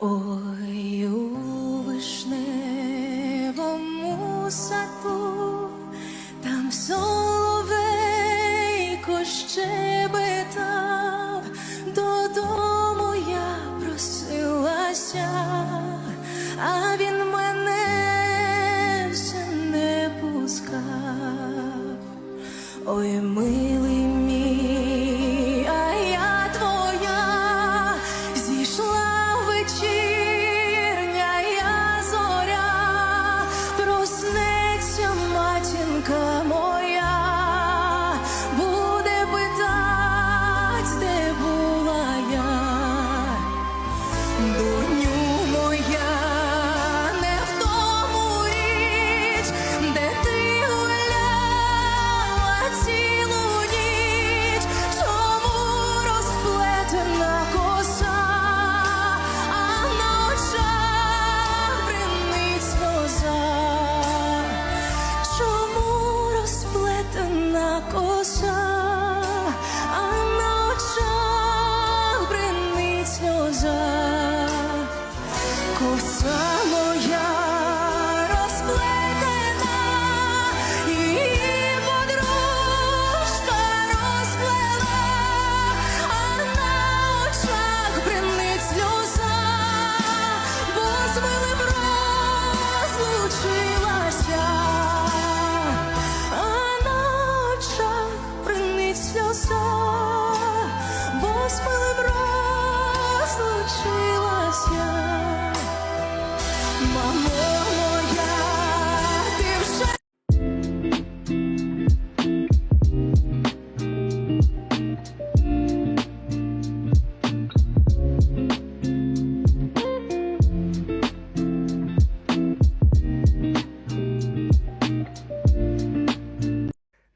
Ой, у вишневому саду, там соловейко щебетав, додому я просилася, а він мене все не пускав. Ой, милий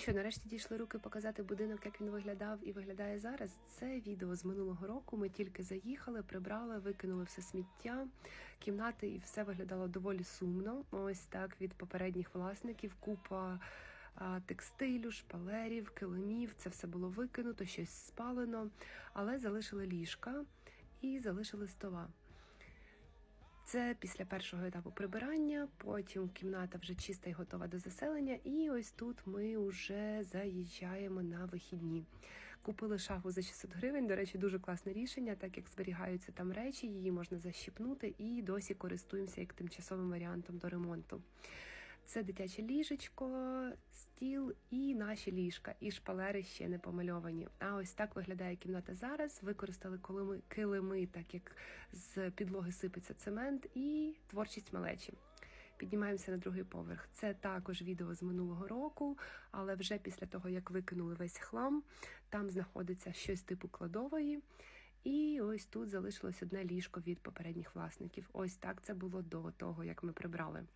що, нарешті дійшли руки показати будинок, як він виглядав і виглядає зараз. Це відео з минулого року. Ми тільки заїхали, прибрали, викинули все сміття, кімнати, і все виглядало доволі сумно. Ось так від попередніх власників. Купа текстилю, шпалерів, килимів. Це все було викинуто, щось спалено, але залишили ліжка і залишили стола. Це після першого етапу прибирання, потім кімната вже чиста і готова до заселення. І ось тут ми вже заїжджаємо на вихідні. Купили шафу за 600 гривень. До речі, дуже класне рішення, так як зберігаються там речі, її можна защіпнути і досі користуємося як тимчасовим варіантом до ремонту. Це дитяче ліжечко, стіл і наші ліжка, і шпалери ще не помальовані. А ось так виглядає кімната зараз. Використали килими, килими, так як з підлоги сипеться цемент, і творчість малечі. Піднімаємося на другий поверх. Це також відео з минулого року, але вже після того, як викинули весь хлам, там знаходиться щось типу кладової. І ось тут залишилось одне ліжко від попередніх власників. Ось так це було до того, як ми прибрали.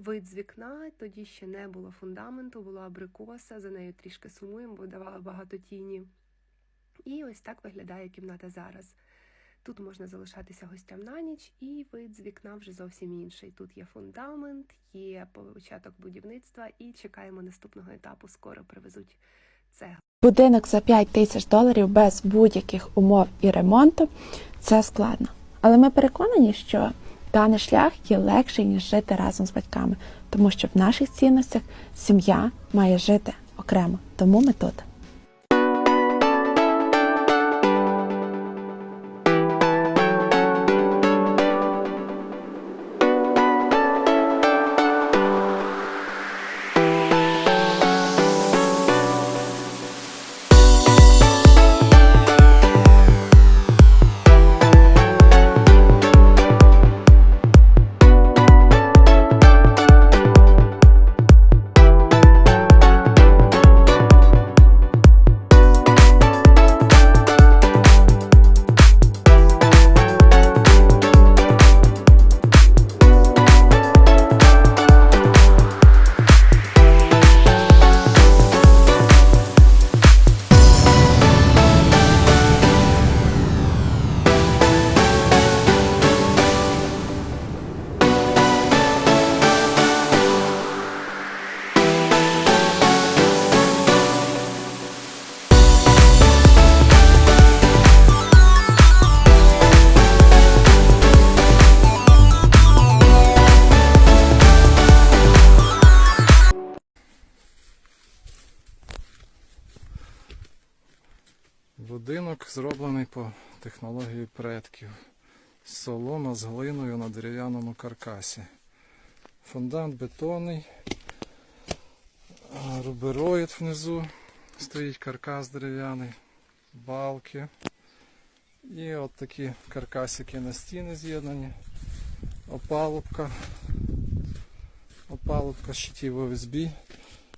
Вид з вікна, тоді ще не було фундаменту, була абрикоса, за нею трішки сумуємо, бо давала багато тіні. І ось так виглядає кімната зараз. Тут можна залишатися гостям на ніч, і вид з вікна вже зовсім інший. Тут є фундамент, є початок будівництва, і чекаємо наступного етапу. Скоро привезуть цеглу. Будинок за 5 тисяч доларів без будь-яких умов і ремонту це складно. Але ми переконані, що даний шлях є легший, ніж жити разом з батьками, тому що в наших цінностях сім'я має жити окремо. Тому ми тут. Будинок зроблений по технології предків. Солома з глиною на дерев'яному каркасі. Фундамент бетонний. Рубероїд внизу. Стоїть каркас дерев'яний, балки. І от такі каркасики на стіни з'єднані. Опалубка. Опалубка щитів ОСБ.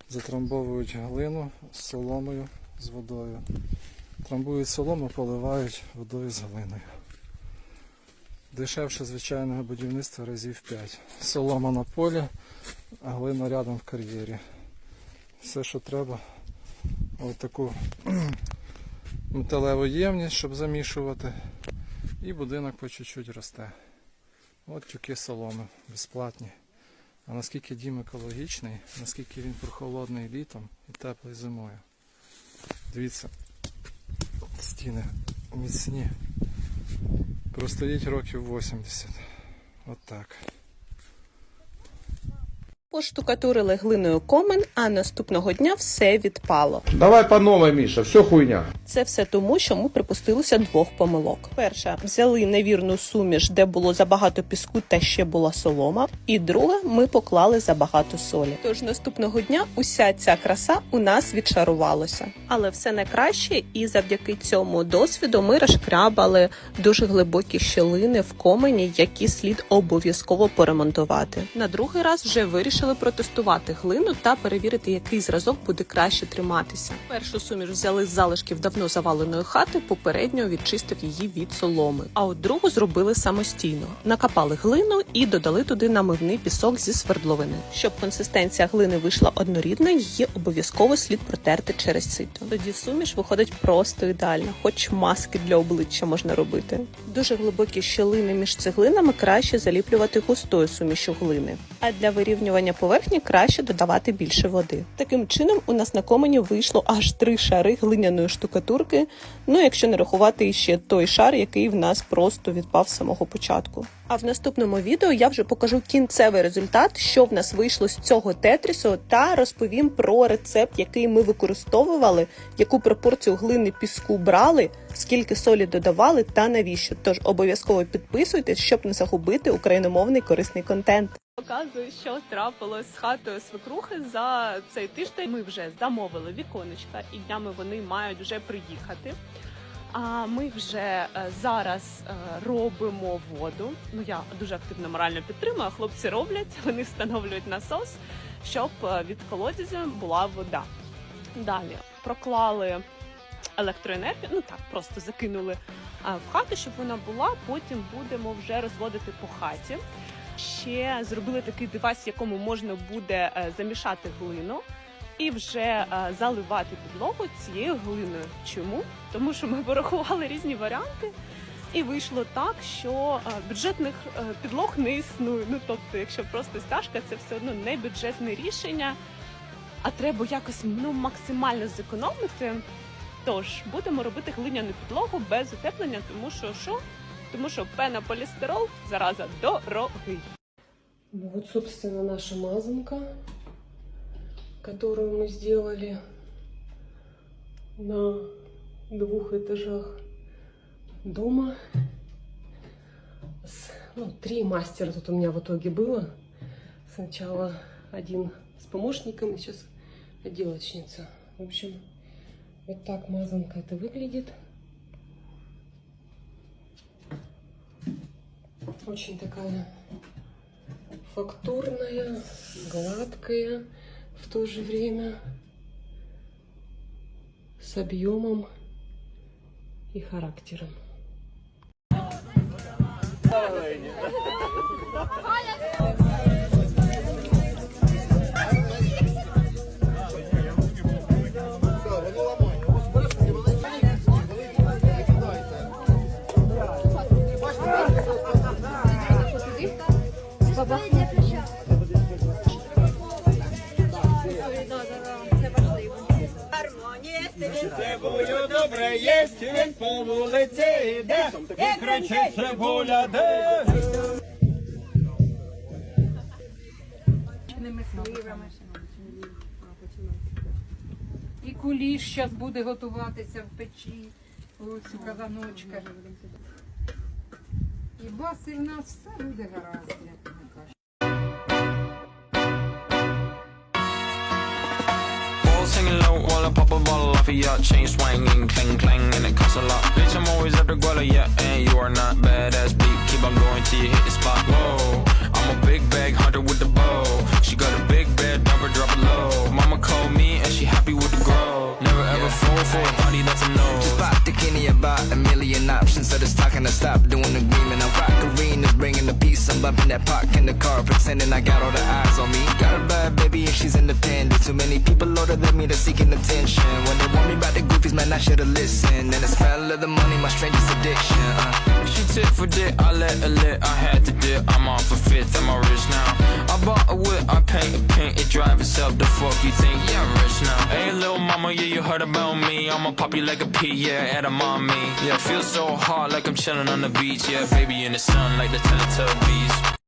Затрамбовують глину з соломою, з водою. Трамбують солому, поливають водою з глиною. Дешевше звичайного будівництва разів 5. Солома на полі, а глина рядом в кар'єрі. Все, що треба, ось таку металеву ємність, щоб замішувати. І будинок по чуть-чуть росте. От тюки соломи безплатні. А наскільки дім екологічний, наскільки він прохолодний літом і теплий зимою. Дивіться, стіни міцні. Простоїть років 80. От так. Поштукатурили глиною комен, а наступного дня все відпало. Давай по новой, Миша, все хуйня. Це все тому, що ми припустилися двох помилок. Перша взяли невірну суміш, де було забагато піску та ще була солома. І друга, ми поклали забагато солі. Тож наступного дня уся ця краса у нас відшарувалася. Але все найкраще, і завдяки цьому досвіду ми розшкрябали дуже глибокі щілини в комені, які слід обов'язково поремонтувати. На другий раз вже вирішили протестувати глину та перевірити, який зразок буде краще триматися. Першу суміш взяли з залишків давно заваленої хати, попередньо відчистив її від соломи. А от другу зробили самостійно. Накапали глину і додали туди намивний пісок зі свердловини. Щоб консистенція глини вийшла однорідна, її обов'язково слід протерти через сито. Тоді суміш виходить просто ідеально, хоч маски для обличчя можна робити. Дуже глибокі щілини між цеглинами краще заліплювати густою сумішю глини. А для вирівнювання поверхні краще додавати більше води. Таким чином, у нас на комені вийшло аж три шари глиняної штукатурки. Ну, якщо не рахувати іще той шар, який в нас просто відпав з самого початку. А в наступному відео я вже покажу кінцевий результат, що в нас вийшло з цього тетрісу, та розповім про рецепт, який ми використовували, яку пропорцію глини піску брали, скільки солі додавали та навіщо. Тож обов'язково підписуйтесь, щоб не загубити україномовний корисний контент. Показую, що трапилось з хатою свекрухи за цей тиждень. Ми вже замовили віконечка, і днями вони мають вже приїхати. А ми вже е, зараз е, робимо воду. Ну я дуже активно морально підтримую. Хлопці роблять, вони встановлюють насос, щоб е, від колодязю була вода. Далі проклали електроенергію. Ну так, просто закинули в хату, щоб вона була. Потім будемо вже розводити по хаті. Ще зробили такий девайс, в якому можна буде е, замішати глину і вже е, заливати підлогу цією глиною. Чому? Тому що ми порахували різні варіанти, і вийшло так, що е, бюджетних підлог не існує. Ну тобто, якщо просто стяжка, це все одно не бюджетне рішення, а треба якось ну максимально зекономити. Тож будемо робити глиняну підлогу без утеплення, тому що що? Тому що пенополістирол зараза дорогий. Вот, собственно, наша мазанка, которую мы сделали на двух этажах дома. С- ну, три мастера тут у меня в итоге было. Сначала один с помощником, сейчас отделочница. В общем, вот так мазанка это выглядит. Очень такая фактурная, гладкая в то же время, с объемом и характером. Цибулю добре єсть, він по вулиці йде, і кричить цибуля де. І куліш зараз буде готуватися в печі. Ось у казаночка. І бас, і в нас все буде гаразд, while I pop a bottle off of. Chain swinging, clang clang, and it costs a lot. Bitch, I'm always at the guala, yeah, and you are not badass beat. Keep on going till you hit the spot. Whoa, I'm a big bag hunter with the bow. She got a big bed, number drop it low. Mama called me and she happy with the grow. Never ever fall for a body that's a no. Just bought the Kenny about a million options. So just talking to stop doing the agreement. I'm rock arenas, bringing the peace. I'm bumping that park in the car, pretending I got all the eyes on me. Got a bad baby and she's independent. Too many people older than me that's seeking attention. When they want me about the goofies, man, I should've listened. And the smell of the money, my strangest addiction. Uh. She tit for dick, I let her lit, I had to dip. I'm off a fifth, I'm rich now. I bought a whip, I paint a paint, it drive itself. The fuck you think? Yeah, I'm rich now. Hey, little mama, yeah, you heard about me. I'ma pop you like a pea, yeah, at a mommy. Yeah, feel so hot like I'm chilling on the beach. Yeah, baby in the sun like the Teletubbies.